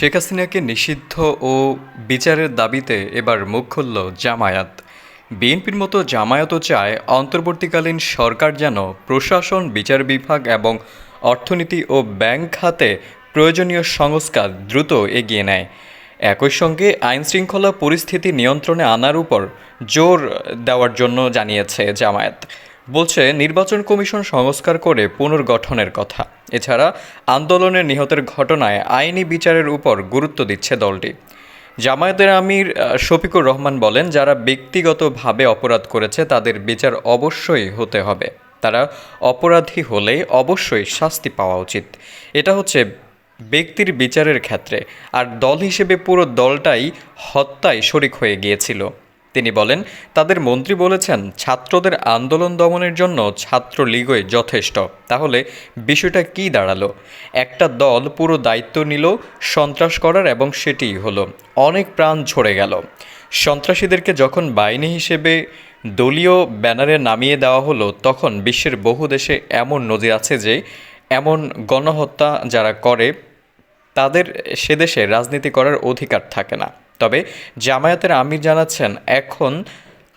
শেখ হাসিনাকে নিষিদ্ধ ও বিচারের দাবিতে এবার মুখ খুলল জামায়াত। বিএনপির মতো জামায়াতও চায় অন্তর্বর্তীকালীন সরকার যেন প্রশাসন, বিচার বিভাগ এবং অর্থনীতি ও ব্যাংক খাতে প্রয়োজনীয় সংস্কার দ্রুত এগিয়ে নেয়। একই সঙ্গে আইনশৃঙ্খলা পরিস্থিতি নিয়ন্ত্রণে আনার উপর জোর দেওয়ার জন্য জানিয়েছে জামায়াত। বলছে, নির্বাচন কমিশন সংস্কার করে পুনর্গঠনের কথা। এছাড়া, আন্দোলনের নিহতের ঘটনায় আইনি বিচারের উপর গুরুত্ব দিচ্ছে দলটি। জামায়াতের আমির শফিকুর রহমান বলেন, যারা ব্যক্তিগতভাবে অপরাধ করেছে, তাদের বিচার অবশ্যই হতে হবে। তারা অপরাধী হলে অবশ্যই শাস্তি পাওয়া উচিত। এটা হচ্ছে ব্যক্তির বিচারের ক্ষেত্রে। আর দল হিসেবে পুরো দলটাই হত্যায় শরিক হয়ে গিয়েছিল। তিনি বলেন, তাদের মন্ত্রী বলেছেন, ছাত্রদের আন্দোলন দমনের জন্য ছাত্রলীগই যথেষ্ট। তাহলে বিষয়টা কি দাঁড়াল? একটা দল পুরো দায়িত্ব নিল, সন্ত্রাস করার এবং সেটিই হলো। অনেক প্রাণ ঝরে গেল। সন্ত্রাসীদেরকে যখন বাহিনী হিসেবে দলীয় ব্যানারে নামিয়ে দেওয়া হলো, তখন বিশ্বের বহু দেশে এমন নজির আছে যে, এমন গণহত্যা যারা করে, তাদের সে দেশে রাজনীতি করার অধিকার থাকে না। তবে জামায়াতের আমির জানাচ্ছেন, এখন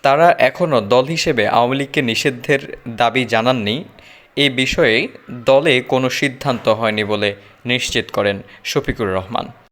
তারা এখনও দল হিসেবে আওয়ামী লীগকে নিষিদ্ধের দাবি জানাননি। এ বিষয়ে দলে কোনো সিদ্ধান্ত হয়নি বলে নিশ্চিত করেন শফিকুর রহমান।